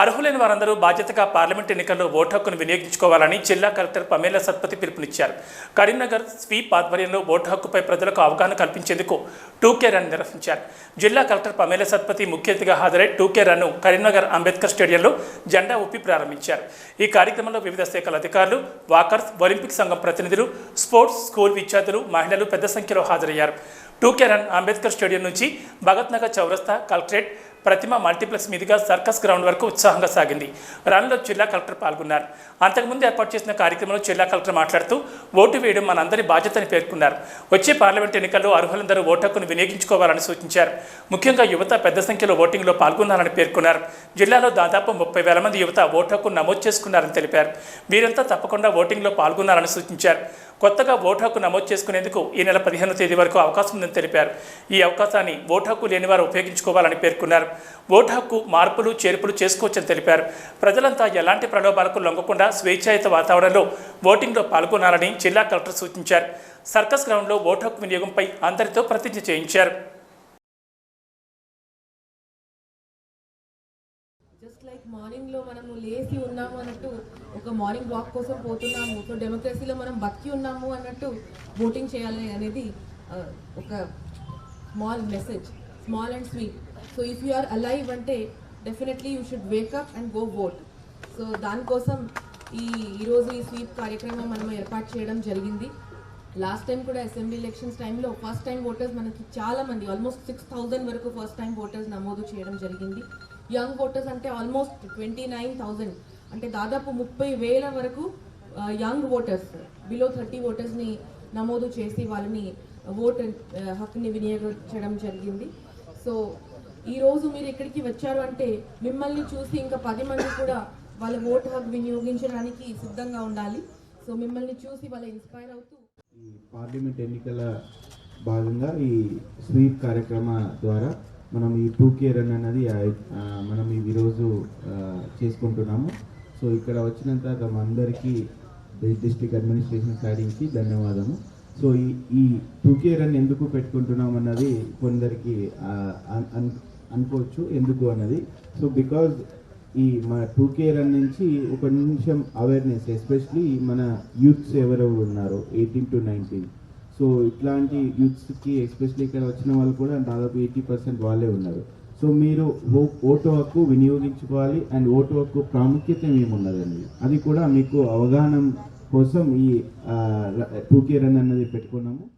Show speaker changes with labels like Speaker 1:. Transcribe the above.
Speaker 1: అర్హులైన వారందరూ బాధ్యతగా పార్లమెంట్ ఎన్నికల్లో ఓటు హక్కును వినియోగించుకోవాలని జిల్లా కలెక్టర్ పమేల సత్పతి పిలుపునిచ్చారు. కరీంనగర్ స్వీప్ ఆధ్వర్యంలో ఓటు హక్కుపై ప్రజలకు అవగాహన కల్పించేందుకు టూకే రన్ నిర్వహించారు. జిల్లా కలెక్టర్ పమేల సత్పతి ముఖ్య అతిథిగా హాజరై టూకే రన్ను కరీంనగర్ అంబేద్కర్ స్టేడియంలో జెండా ఊపి ప్రారంభించారు. ఈ కార్యక్రమంలో వివిధ శాఖల అధికారులు వాకర్స్ ఒలింపిక్ సంఘం ప్రతినిధులు స్పోర్ట్స్ స్కూల్ విద్యార్థులు మహిళలు పెద్ద సంఖ్యలో హాజరయ్యారు. టూకే రన్ అంబేద్కర్ స్టేడియం నుంచి భగత్ నగర్ చౌరస్తా కలెక్టరేట్ ప్రతిమ మల్టీప్లెక్స్ మీదుగా సర్కస్ గ్రౌండ్ వరకు ఉత్సాహంగా సాగింది. రన్లో జిల్లా కలెక్టర్ పాల్గొన్నారు. అంతకుముందు ఏర్పాటు చేసిన కార్యక్రమంలో జిల్లా కలెక్టర్ మాట్లాడుతూ ఓటు వేయడం మనందరి బాధ్యతని పేర్కొన్నారు. వచ్చే పార్లమెంట్ ఎన్నికల్లో అర్హులందరూ ఓటు హక్కును వినియోగించుకోవాలని సూచించారు. ముఖ్యంగా యువత పెద్ద సంఖ్యలో ఓటింగ్లో పాల్గొన్నారని పేర్కొన్నారు. జిల్లాలో దాదాపు ముప్పై వేల మంది యువత ఓటు హక్కును నమోదు చేసుకున్నారని తెలిపారు. వీరంతా తప్పకుండా ఓటింగ్లో పాల్గొన్నారని సూచించారు. కొత్తగా ఓటు హక్కు నమోదు చేసుకునేందుకు ఈ నెల పదిహేను తేదీ వరకు అవకాశం ఉందని తెలిపారు. ఈ అవకాశాన్ని ఓటు హక్కు లేని వారు ఉపయోగించుకోవాలని పేర్కొన్నారు. ఓటు హక్కు మార్పులు చేర్పులు చేసుకోవచ్చని తెలిపారు. ప్రజలంతా ఎలాంటి ప్రలోభాలకు లొంగకుండా స్వేచ్ఛాయుత వాతావరణంలో ఓటింగ్లో పాల్గొనాలని జిల్లా కలెక్టర్ సూచించారు. సర్కస్ గ్రౌండ్లో ఓటు హక్కు వినియోగంపై అందరితో ప్రతిజ్ఞ చేయించారు.
Speaker 2: మార్నింగ్లో మార్నింగ్లో మనము లేచి ఉన్నాము అన్నట్టు ఒక మార్నింగ్ వాక్ కోసం పోతున్నాము. సో డెమోక్రసీలో మనం బతికి ఉన్నాము అన్నట్టు ఓటింగ్ చేయాలి అనేది ఒక small message small and sweet so if you are alive అంటే definitely you should wake up and go vote so దానికోసం ఈ ఈరోజు ఈ స్వీప్ కార్యక్రమం మనం ఏర్పాటు చేయడం జరిగింది. లాస్ట్ టైం కూడా అసెంబ్లీ ఎలక్షన్స్ టైంలో ఫస్ట్ టైం ఓటర్స్ మనకి చాలా మంది ఆల్మోస్ట్ సిక్స్ థౌజండ్ వరకు ఫస్ట్ టైం ఓటర్స్ నమోదు చేయడం జరిగింది. యంగ్ ఓటర్స్ అంటే ఆల్మోస్ట్ ట్వంటీ నైన్ థౌజండ్ అంటే దాదాపు ముప్పై వేల వరకు యంగ్ ఓటర్స్ బిలో థర్టీ ఓటర్స్ని నమోదు చేసి వాళ్ళని ఓటు హక్కుని వినియోగించడం జరిగింది. సో ఈ రోజు మీరు ఇక్కడికి వచ్చారు అంటే మిమ్మల్ని చూసి ఇంకా పది మంది కూడా వాళ్ళ ఓటు హక్కు వినియోగించడానికి సిద్ధంగా ఉండాలి. సో మిమ్మల్ని చూసి వాళ్ళు ఇన్స్పైర్ అవుతూ
Speaker 3: ఈ పార్లమెంట్ ఎన్నికల భాగంగా ఈ స్వీప్ కార్యక్రమ ద్వారా మనం ఈ టూ కే రన్ అన్నది మనం ఈ ఈరోజు చేసుకుంటున్నాము. సో ఇక్కడ వచ్చినంత తమ అందరికీ డిస్ట్రిక్ట్ అడ్మినిస్ట్రేషన్ సైడ్ నుంచి ధన్యవాదము. సో ఈ ఈ టూ కే రన్ ఎందుకు పెట్టుకుంటున్నాం అన్నది కొందరికి అనుకోవచ్చు. ఎందుకు అన్నది? సో బికాజ్ ఈ మన టూ కే రన్ నుంచి ఒక నిమిషం అవేర్నెస్ ఎస్పెషలీ మన యూత్స్ ఎవరెవరు ఉన్నారు ఎయిటీన్ టు నైన్టీన్ సో ఇట్లాంటి యూత్స్కి ఎస్పెషలీ ఇక్కడ వచ్చిన వాళ్ళు కూడా దాదాపు ఎయిటీ పర్సెంట్ వాళ్ళే ఉన్నారు. సో మీరు ఓ- ఓటు హక్కు వినియోగించుకోవాలి అండ్ ఓటు హక్కు ప్రాముఖ్యత ఏమున్నదండి? అది కూడా మీకు అవగాహన కోసం ఈ టూ కే రన్ అన్నది పెట్టుకున్నాము.